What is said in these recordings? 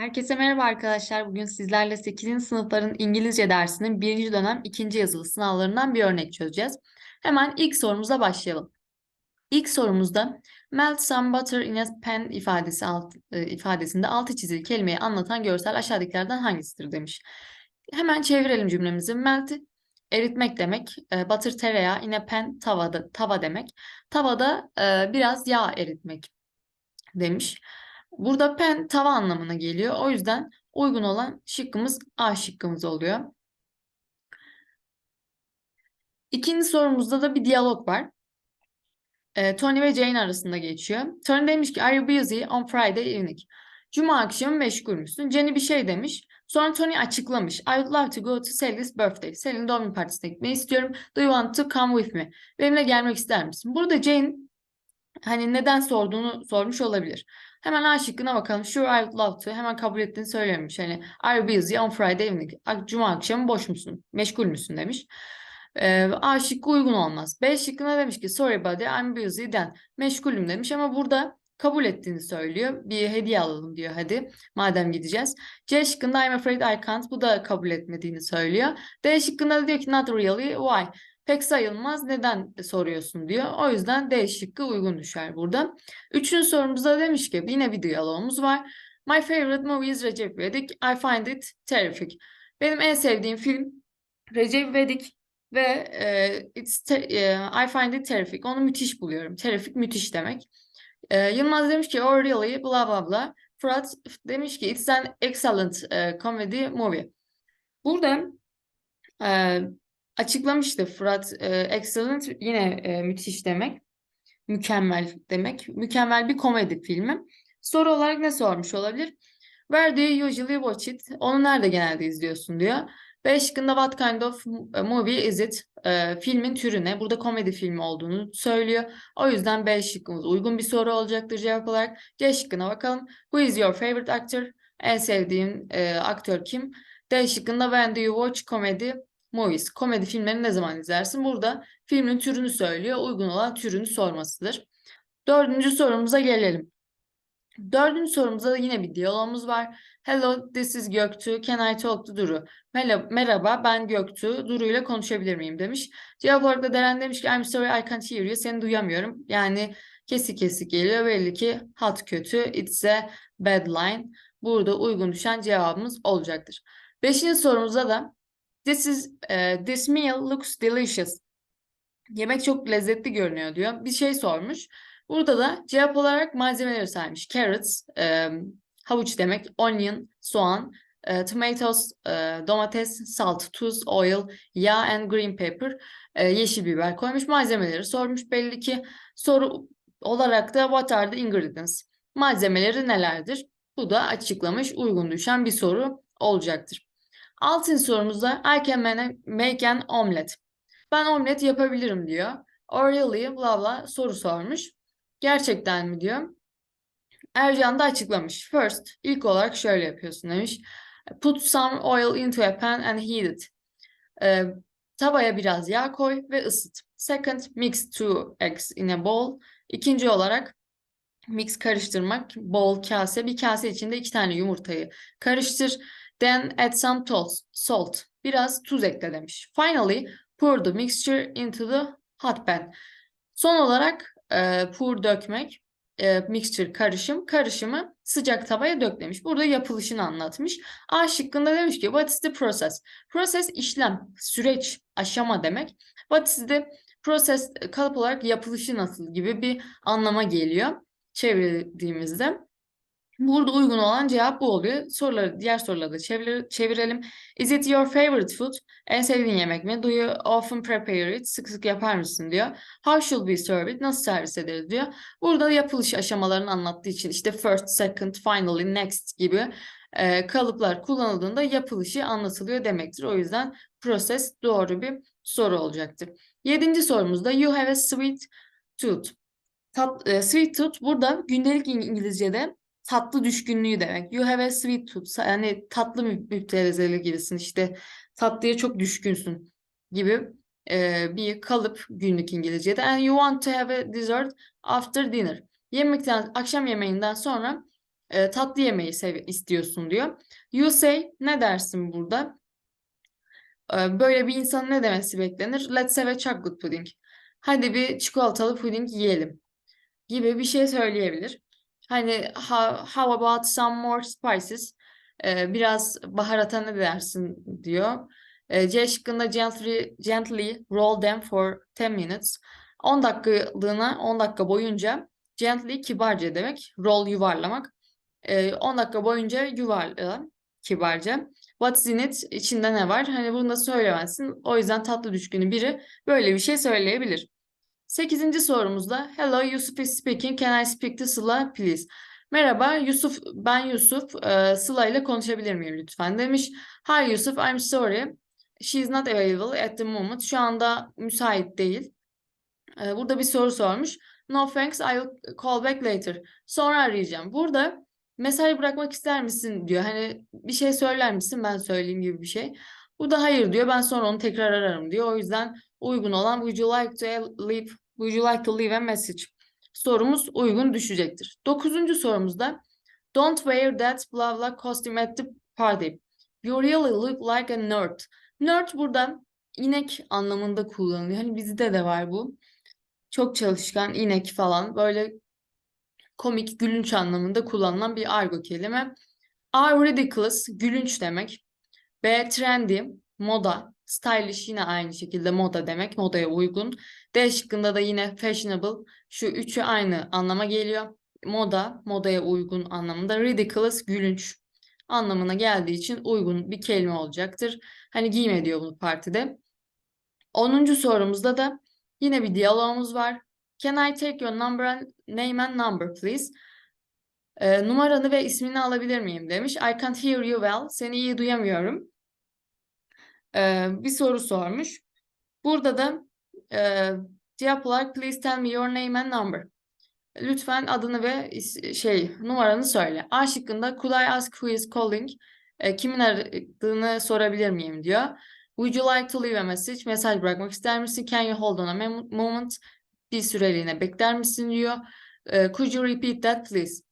Herkese merhaba arkadaşlar. Bugün sizlerle 8. sınıfların İngilizce dersinin 1. dönem 2. yazılı sınavlarından bir örnek çözeceğiz. Hemen ilk sorumuza başlayalım. İlk sorumuzda melt some butter in a pan ifadesi alt, e, ifadesinde altı çizili kelimeyi anlatan görsel aşağıdakilerden hangisidir demiş. Hemen çevirelim cümlemizi. Melt eritmek demek. E, butter tereyağı in a pan tavada tava demek. Tavada e, biraz yağ eritmek demiş. Burada pen tava anlamına geliyor. O yüzden uygun olan şıkkımız A şıkkımız oluyor. İkinci sorumuzda da bir diyalog var. Ee, Tony ve Jane arasında geçiyor. Tony demiş ki Are you busy on Friday evening? Cuma akşamı meşgul müsün? Jenny bir şey demiş. Sonra Tony açıklamış. I would love to go to Sally's birthday. Sally'nin doğum günü partisine gitmeyi istiyorum. Do you want to come with me? Benimle gelmek ister misin? Burada Jane hani neden sorduğunu sormuş olabilir. Hemen A şıkkına bakalım. Sure I would love to. Hemen kabul ettiğini söylemiş. Hani are you busy on Friday evening? Cuma akşamı boş musun? Meşgul müsün demiş. Ee, A şıkkı uygun olmaz. B şıkkına demiş ki sorry buddy I'm busy then. Meşgulüm demiş ama burada kabul ettiğini söylüyor. Bir hediye alalım diyor hadi madem gideceğiz. C şıkkında I'm afraid I can't. Bu da kabul etmediğini söylüyor. D şıkkında da diyor ki not really why. Pek sayılmaz. Neden soruyorsun diyor. O yüzden D şıkkı uygun düşer burada. Üçüncü sorumuzda demiş ki yine bir diyalogumuz var. My favorite movie is Recep İvedik. I find it terrific. Benim en sevdiğim film Recep İvedik ve e, it's te- e, I find it terrific. Onu müthiş buluyorum. Terrific müthiş demek. E, Yılmaz demiş ki oh really bla bla bla. Fırat demiş ki it's an excellent e, comedy movie. Burada e, açıklamıştı Fırat e, excellent yine e, müthiş demek. Mükemmel demek. Mükemmel bir komedi filmi. Soru olarak ne sormuş olabilir? Where do you usually watch it? Onu nerede genelde izliyorsun diyor. B şıkkında what kind of movie is it? E, filmin türü ne? Burada komedi filmi olduğunu söylüyor. O yüzden B şıkkımız uygun bir soru olacaktır cevap olarak. C şıkkına bakalım. Who is your favorite actor? En sevdiğin e, aktör kim? D şıkkında when do you watch comedy movies? Komedi filmlerini ne zaman izlersin? Burada filmin türünü söylüyor. Uygun olan türünü sormasıdır. Dördüncü sorumuza gelelim. Dördüncü sorumuzda da yine bir diyalogumuz var. Hello, this is Göktuğ. Can I talk to Duru? Merhaba ben Göktuğ. Duru ile konuşabilir miyim demiş. Cevap olarak da Deren demiş ki I'm sorry I can't hear you. Seni duyamıyorum. Yani kesik kesik geliyor. Belli ki hat kötü. It's a bad line. Burada uygun düşen cevabımız olacaktır. Beşinci sorumuzda da This is uh, this meal looks delicious. Yemek çok lezzetli görünüyor diyor. Bir şey sormuş. Burada da cevap olarak malzemeleri saymış. Carrots, e, havuç demek, onion, soğan, e, tomatoes, e, domates, salt, tuz, oil, yağ and green pepper, e, yeşil biber koymuş. Malzemeleri sormuş belli ki. Soru olarak da what are the ingredients? Malzemeleri nelerdir? Bu da açıklamış, uygun düşen bir soru olacaktır. Altıncı sorumuzda I can make an omelet. Ben omlet yapabilirim diyor. Or really bla bla soru sormuş. Gerçekten mi diyor. Ercan da açıklamış. First, ilk olarak şöyle yapıyorsun demiş. Put some oil into a pan and heat it. Ee, tavaya biraz yağ koy ve ısıt. Second, mix two eggs in a bowl. İkinci olarak mix karıştırmak. Bowl kase. Bir kase içinde iki tane yumurtayı karıştır. Then add some salt. Biraz tuz ekle demiş. Finally, pour the mixture into the hot pan. Son olarak e, pour dökmek, e, mixture karışım, karışımı sıcak tavaya dök demiş. Burada yapılışını anlatmış. A şıkkında demiş ki what is the process? Process işlem, süreç, aşama demek. What is the process kalıp olarak yapılışı nasıl gibi bir anlama geliyor çevirdiğimizde. Burada uygun olan cevap bu oluyor. Soruları, diğer soruları da çevir, çevirelim. Is it your favorite food? En sevdiğin yemek mi? Do you often prepare it? Sık sık yapar mısın diyor. How should we serve it? Nasıl servis ederiz diyor. Burada yapılış aşamalarını anlattığı için işte first, second, finally, next gibi e, kalıplar kullanıldığında yapılışı anlatılıyor demektir. O yüzden proses doğru bir soru olacaktır. Yedinci sorumuzda you have a sweet tooth. Tat, e, sweet tooth burada gündelik İngilizce'de tatlı düşkünlüğü demek. You have a sweet tooth. Yani tatlı müptelezeli gibisin. İşte tatlıya çok düşkünsün gibi e, bir kalıp günlük İngilizce'de. And you want to have a dessert after dinner. Yemekten, akşam yemeğinden sonra e, tatlı yemeği sev istiyorsun diyor. You say ne dersin burada? E, böyle bir insanın ne demesi beklenir? Let's have a chocolate pudding. Hadi bir çikolatalı puding yiyelim gibi bir şey söyleyebilir. Hani how, how about some more spices? E, biraz baharata ne dersin diyor. E, C şıkkında gently, gently roll them for 10 minutes. 10 dakikalığına 10 dakika boyunca gently kibarca demek. Roll yuvarlamak. E, 10 dakika boyunca yuvarla kibarca. What's in it? İçinde ne var? Hani bunu da söylemezsin. O yüzden tatlı düşkünü biri böyle bir şey söyleyebilir. Sekizinci sorumuzda Hello Yusuf is speaking. Can I speak to Sıla please? Merhaba Yusuf, ben Yusuf. Ee, Sıla ile konuşabilir miyim lütfen demiş. Hi Yusuf, I'm sorry. She is not available at the moment. Şu anda müsait değil. Ee, burada bir soru sormuş. No thanks, I'll call back later. Sonra arayacağım. Burada mesaj bırakmak ister misin diyor. Hani bir şey söyler misin ben söyleyeyim gibi bir şey. Burada hayır diyor. Ben sonra onu tekrar ararım diyor. O yüzden uygun olan would you like to leave would you like to leave a message? Sorumuz uygun düşecektir. Dokuzuncu sorumuzda Don't wear that blah blah costume at the party. You really look like a nerd. Nerd burada inek anlamında kullanılıyor. Hani bizde de var bu. Çok çalışkan, inek falan böyle komik, gülünç anlamında kullanılan bir argo kelime. A ridiculous, gülünç demek. B trendy, moda. Stylish yine aynı şekilde moda demek, modaya uygun. D şıkkında da yine fashionable. Şu üçü aynı anlama geliyor. Moda, modaya uygun anlamında. Ridiculous, gülünç anlamına geldiği için uygun bir kelime olacaktır. Hani giyme diyor bunu partide. Onuncu sorumuzda da yine bir diyalogumuz var. Can I take your number and name and number please? Ee, numaranı ve ismini alabilir miyim demiş. I can't hear you well. Seni iyi duyamıyorum. Ee, bir soru sormuş. Burada da e, olarak please tell me your name and number. Lütfen adını ve şey numaranı söyle. A şıkkında could I ask who is calling? E, kimin aradığını sorabilir miyim diyor. Would you like to leave a message? Mesaj bırakmak ister misin? Can you hold on a moment? Bir süreliğine bekler misin diyor. E, could you repeat that please?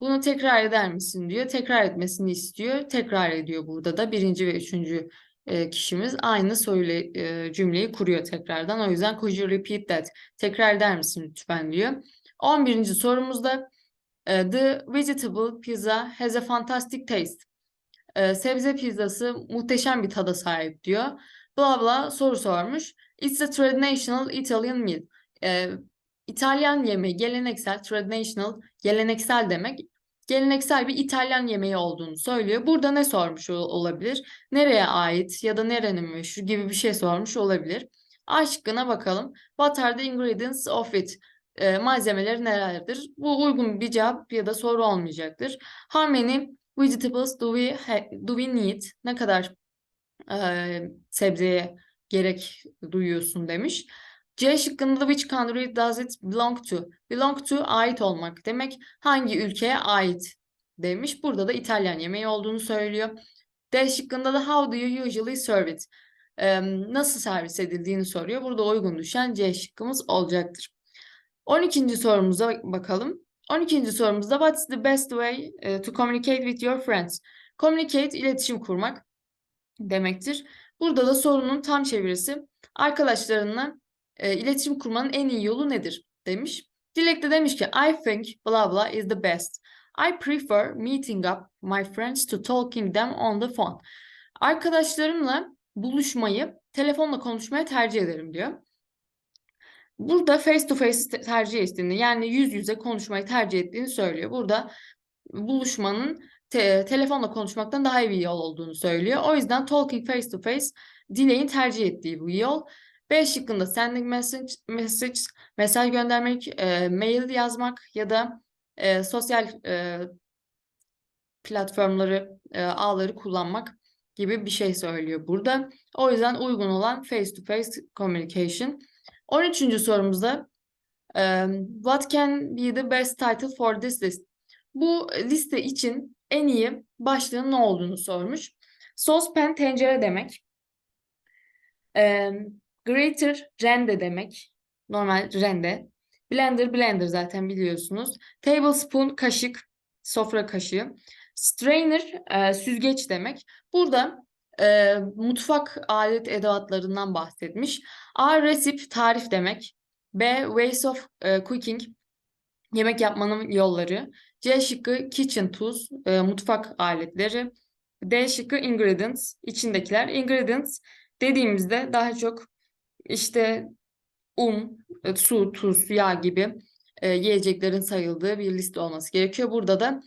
Bunu tekrar eder misin diyor. Tekrar etmesini istiyor. Tekrar ediyor burada da. Birinci ve üçüncü e, kişimiz aynı söyle e, cümleyi kuruyor tekrardan. O yüzden could you repeat that? Tekrar eder misin lütfen diyor. 11. sorumuzda e, The vegetable pizza has a fantastic taste. Sebze pizzası muhteşem bir tada sahip diyor. Bla bla soru sormuş. It's a traditional Italian meal. E, İtalyan yemeği, geleneksel, traditional, geleneksel demek. Geleneksel bir İtalyan yemeği olduğunu söylüyor. Burada ne sormuş ol- olabilir? Nereye ait ya da nerenin meşhur gibi bir şey sormuş olabilir. A şıkkına bakalım. What are the ingredients of it? E, malzemeleri nelerdir? Bu uygun bir cevap ya da soru olmayacaktır. How many vegetables do we do we need? Ne kadar e, sebzeye gerek duyuyorsun demiş. C şıkkında which country does it belong to? Belong to ait olmak demek. Hangi ülkeye ait demiş. Burada da İtalyan yemeği olduğunu söylüyor. D şıkkında da how do you usually serve it? E, nasıl servis edildiğini soruyor. Burada uygun düşen C şıkkımız olacaktır. 12. sorumuza bakalım. 12. sorumuzda what's the best way eh, to communicate with your friends? Communicate iletişim kurmak demektir. Burada da sorunun tam çevirisi arkadaşlarınla e, iletişim kurmanın en iyi yolu nedir demiş. Dilek de demiş ki I think blah blah is the best. I prefer meeting up my friends to talking them on the phone. Arkadaşlarımla buluşmayı telefonla konuşmaya tercih ederim diyor. Burada face to face te- tercih ettiğini yani yüz yüze konuşmayı tercih ettiğini söylüyor. Burada buluşmanın te- telefonla konuşmaktan daha iyi bir yol olduğunu söylüyor. O yüzden talking face to face Dilek'in tercih ettiği bu yol. B şıkkında sending message, message mesaj göndermek, e, mail yazmak ya da e, sosyal e, platformları, e, ağları kullanmak gibi bir şey söylüyor burada. O yüzden uygun olan face to face communication. 13. sorumuzda em, What can be the best title for this list? Bu liste için en iyi başlığın ne olduğunu sormuş. Sospen tencere demek. Em, Greater rende demek. Normal rende. Blender blender zaten biliyorsunuz. Tablespoon kaşık. Sofra kaşığı. Strainer e, süzgeç demek. Burada e, mutfak alet edevatlarından bahsetmiş. A. Recipe tarif demek. B. Ways of e, cooking yemek yapmanın yolları. C şıkkı kitchen tools e, mutfak aletleri. D şıkkı ingredients içindekiler. Ingredients dediğimizde daha çok işte un, e, su, tuz, yağ gibi e, yiyeceklerin sayıldığı bir liste olması gerekiyor. Burada da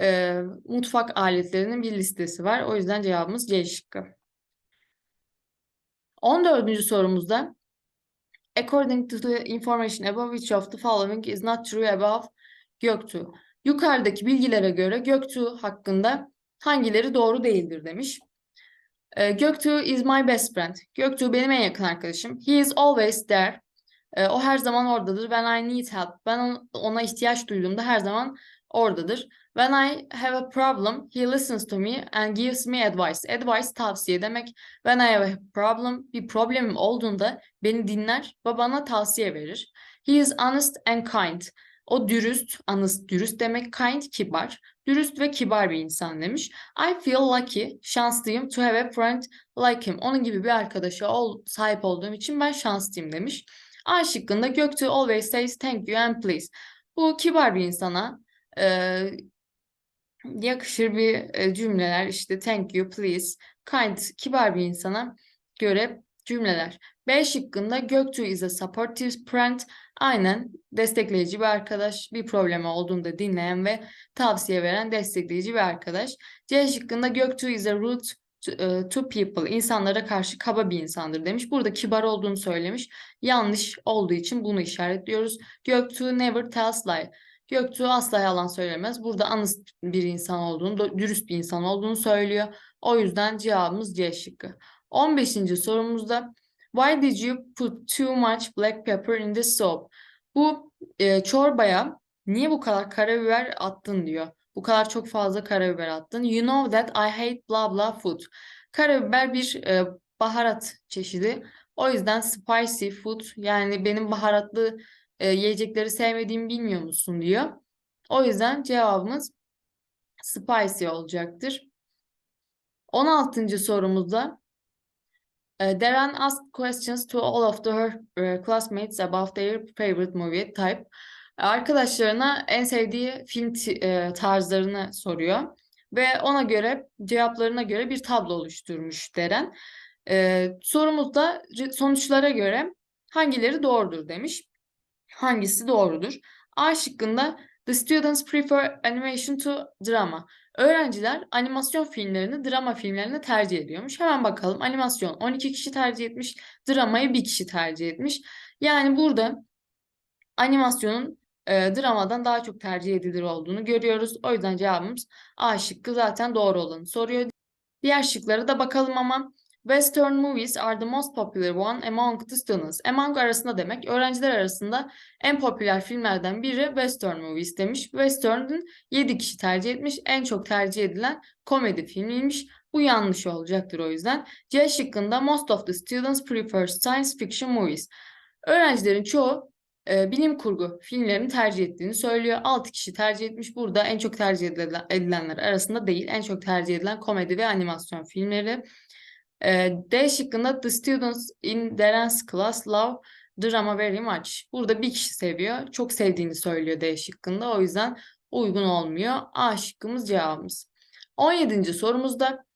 e, mutfak aletlerinin bir listesi var. O yüzden cevabımız C şıkkı. 14. sorumuzda According to the information above which of the following is not true about Göktuğ. Yukarıdaki bilgilere göre Göktuğ hakkında hangileri doğru değildir demiş. E, Göktuğ is my best friend. Göktuğ benim en yakın arkadaşım. He is always there. E, o her zaman oradadır. When I need help. Ben on- ona ihtiyaç duyduğumda her zaman oradadır. When I have a problem, he listens to me and gives me advice. Advice tavsiye demek. When I have a problem, bir problemim olduğunda beni dinler ve bana tavsiye verir. He is honest and kind. O dürüst, honest dürüst demek, kind kibar. Dürüst ve kibar bir insan demiş. I feel lucky, şanslıyım to have a friend like him. Onun gibi bir arkadaşa ol, sahip olduğum için ben şanslıyım demiş. A şıkkında Göktuğ always says thank you and please. Bu kibar bir insana e, yakışır bir e, cümleler işte thank you, please, kind, kibar bir insana göre cümleler. B şıkkında Göktuğ is a supportive friend. Aynen destekleyici bir arkadaş, bir problemi olduğunda dinleyen ve tavsiye veren destekleyici bir arkadaş. C şıkkında Göktuğ is a rude to, e, to people. İnsanlara karşı kaba bir insandır demiş. Burada kibar olduğunu söylemiş. Yanlış olduğu için bunu işaretliyoruz. Göktuğ never tells lie. Göktuğ asla yalan söylemez. Burada honest bir insan olduğunu, dürüst bir insan olduğunu söylüyor. O yüzden cevabımız C şıkkı. 15. sorumuzda Why did you put too much black pepper in the soup? Bu e, çorbaya niye bu kadar karabiber attın diyor. Bu kadar çok fazla karabiber attın. You know that I hate blah blah food. Karabiber bir e, baharat çeşidi. O yüzden spicy food yani benim baharatlı e, yiyecekleri sevmediğimi bilmiyor musun diyor. O yüzden cevabımız spicy olacaktır. 16. sorumuzda e, Deren asked questions to all of the, her e, classmates about their favorite movie type. Arkadaşlarına en sevdiği film e, tarzlarını soruyor ve ona göre cevaplarına göre bir tablo oluşturmuş Deren. E, sorumuzda re- sonuçlara göre hangileri doğrudur demiş. Hangisi doğrudur? A şıkkında The students prefer animation to drama. Öğrenciler animasyon filmlerini drama filmlerine tercih ediyormuş. Hemen bakalım. Animasyon 12 kişi tercih etmiş. Dramayı bir kişi tercih etmiş. Yani burada animasyonun e, dramadan daha çok tercih edilir olduğunu görüyoruz. O yüzden cevabımız A şıkkı zaten doğru olanı soruyor. Diğer şıklara da bakalım ama Western movies are the most popular one among the students. Among arasında demek. Öğrenciler arasında en popüler filmlerden biri Western movies demiş. Western'ın 7 kişi tercih etmiş. En çok tercih edilen komedi filmiymiş. Bu yanlış olacaktır o yüzden. C şıkkında most of the students prefer science fiction movies. Öğrencilerin çoğu e, bilim kurgu filmlerini tercih ettiğini söylüyor. 6 kişi tercih etmiş. Burada en çok tercih edilen, edilenler arasında değil. En çok tercih edilen komedi ve animasyon filmleri. E, D şıkkında The students in Deren's class love drama very much. Burada bir kişi seviyor. Çok sevdiğini söylüyor D şıkkında. O yüzden uygun olmuyor. A şıkkımız cevabımız. 17. sorumuzda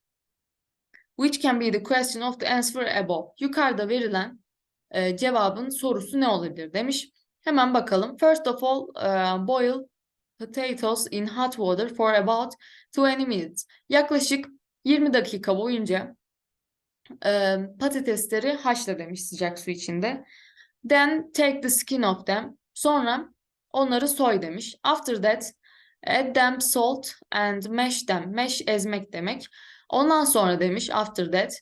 Which can be the question of the answer above? Yukarıda verilen e, cevabın sorusu ne olabilir demiş. Hemen bakalım. First of all, uh, boil potatoes in hot water for about 20 minutes. Yaklaşık 20 dakika boyunca e, patatesleri haşla demiş sıcak su içinde. Then take the skin of them. Sonra onları soy demiş. After that, add them salt and mash them. Mash ezmek demek. Ondan sonra demiş after that,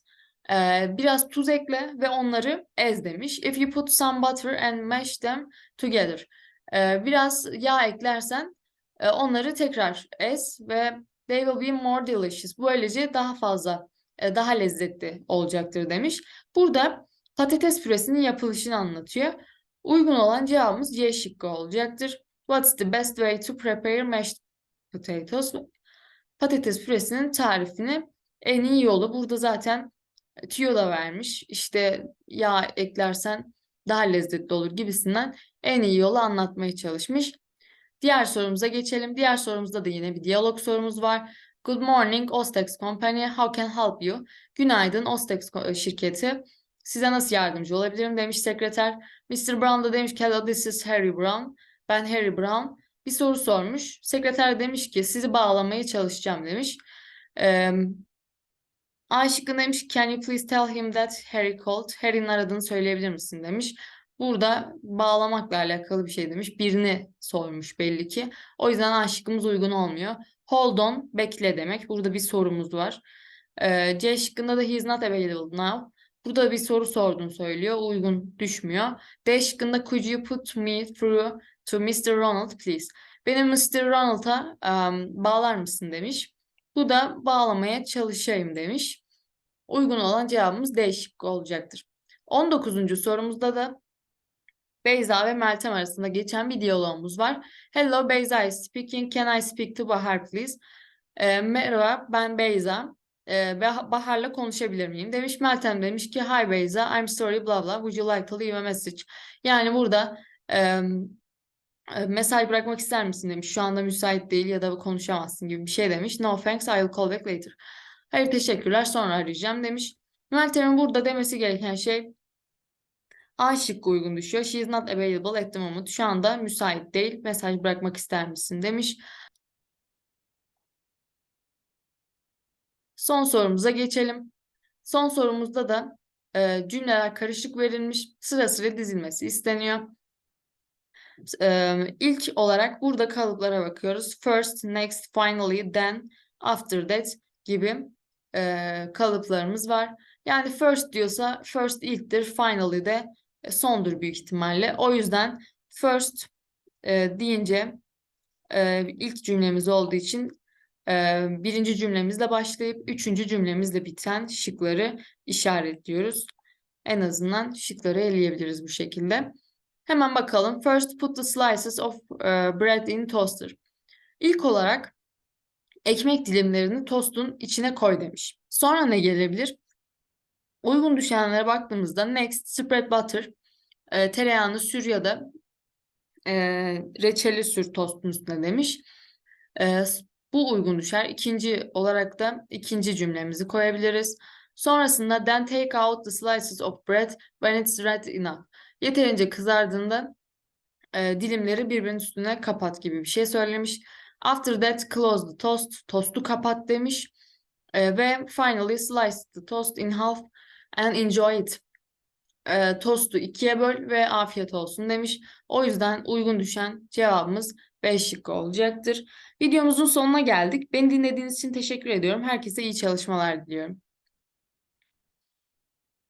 e, biraz tuz ekle ve onları ez demiş. If you put some butter and mash them together. E, biraz yağ eklersen e, onları tekrar ez ve they will be more delicious. Böylece daha fazla, daha lezzetli olacaktır demiş. Burada patates püresinin yapılışını anlatıyor. Uygun olan cevabımız C şıkkı olacaktır. What's the best way to prepare mashed potatoes. Patates püresinin tarifini en iyi yolu burada zaten tüyo da vermiş. İşte yağ eklersen daha lezzetli olur gibisinden en iyi yolu anlatmaya çalışmış. Diğer sorumuza geçelim. Diğer sorumuzda da yine bir diyalog sorumuz var. Good morning Ostex Company. How can help you? Günaydın Ostex ko- şirketi. Size nasıl yardımcı olabilirim demiş sekreter. Mr. Brown da demiş ki hello this is Harry Brown. Ben Harry Brown. Bir soru sormuş. Sekreter demiş ki sizi bağlamaya çalışacağım demiş. Eee A demiş can you please tell him that Harry called? Harry'nin aradığını söyleyebilir misin demiş. Burada bağlamakla alakalı bir şey demiş. Birini sormuş belli ki. O yüzden A uygun olmuyor. Hold on, bekle demek. Burada bir sorumuz var. Ee, C şıkkında da he is not available now. Burada bir soru sorduğunu söylüyor. Uygun düşmüyor. D şıkkında could you put me through to Mr. Ronald please? Benim Mr. Ronald'a um, bağlar mısın demiş. Bu da bağlamaya çalışayım demiş. Uygun olan cevabımız D şıkkı olacaktır. 19. sorumuzda da Beyza ve Meltem arasında geçen bir diyalogumuz var. Hello Beyza is speaking. Can I speak to Bahar please? Ee, merhaba ben Beyza. Bah- Bahar'la konuşabilir miyim? Demiş Meltem demiş ki Hi Beyza I'm sorry blah blah. Would you like to leave a message? Yani burada e, mesaj bırakmak ister misin demiş. Şu anda müsait değil ya da konuşamazsın gibi bir şey demiş. No thanks I will call back later. Hayır teşekkürler sonra arayacağım demiş. Meltem'in burada demesi gereken şey A şıkkı uygun düşüyor. She is not available at the moment. Şu anda müsait değil. Mesaj bırakmak ister misin demiş. Son sorumuza geçelim. Son sorumuzda da e, cümleler karışık verilmiş. Sıra sıra dizilmesi isteniyor. Eee ilk olarak burada kalıplara bakıyoruz. First, next, finally, then, after that gibi eee, kalıplarımız var. Yani first diyorsa first ilktir, finally de e, sondur büyük ihtimalle. O yüzden first e, deyince e, ilk cümlemiz olduğu için e, birinci cümlemizle başlayıp üçüncü cümlemizle biten şıkları işaretliyoruz. En azından şıkları eleyebiliriz bu şekilde. Hemen bakalım. First put the slices of e, bread in toaster. İlk olarak ekmek dilimlerini tostun içine koy demiş. Sonra ne gelebilir? Uygun düşenlere baktığımızda next spread butter e, tereyağını sür ya da e, reçeli sür tostun üstüne demiş. E, bu uygun düşer. İkinci olarak da ikinci cümlemizi koyabiliriz. Sonrasında then take out the slices of bread when it's red enough. Yeterince kızardığında e, dilimleri birbirinin üstüne kapat gibi bir şey söylemiş. After that close the toast. Tostu kapat demiş. E, ve finally slice the toast in half and enjoy it. E, tostu ikiye böl ve afiyet olsun demiş. O yüzden uygun düşen cevabımız B şıkkı olacaktır. Videomuzun sonuna geldik. Beni dinlediğiniz için teşekkür ediyorum. Herkese iyi çalışmalar diliyorum.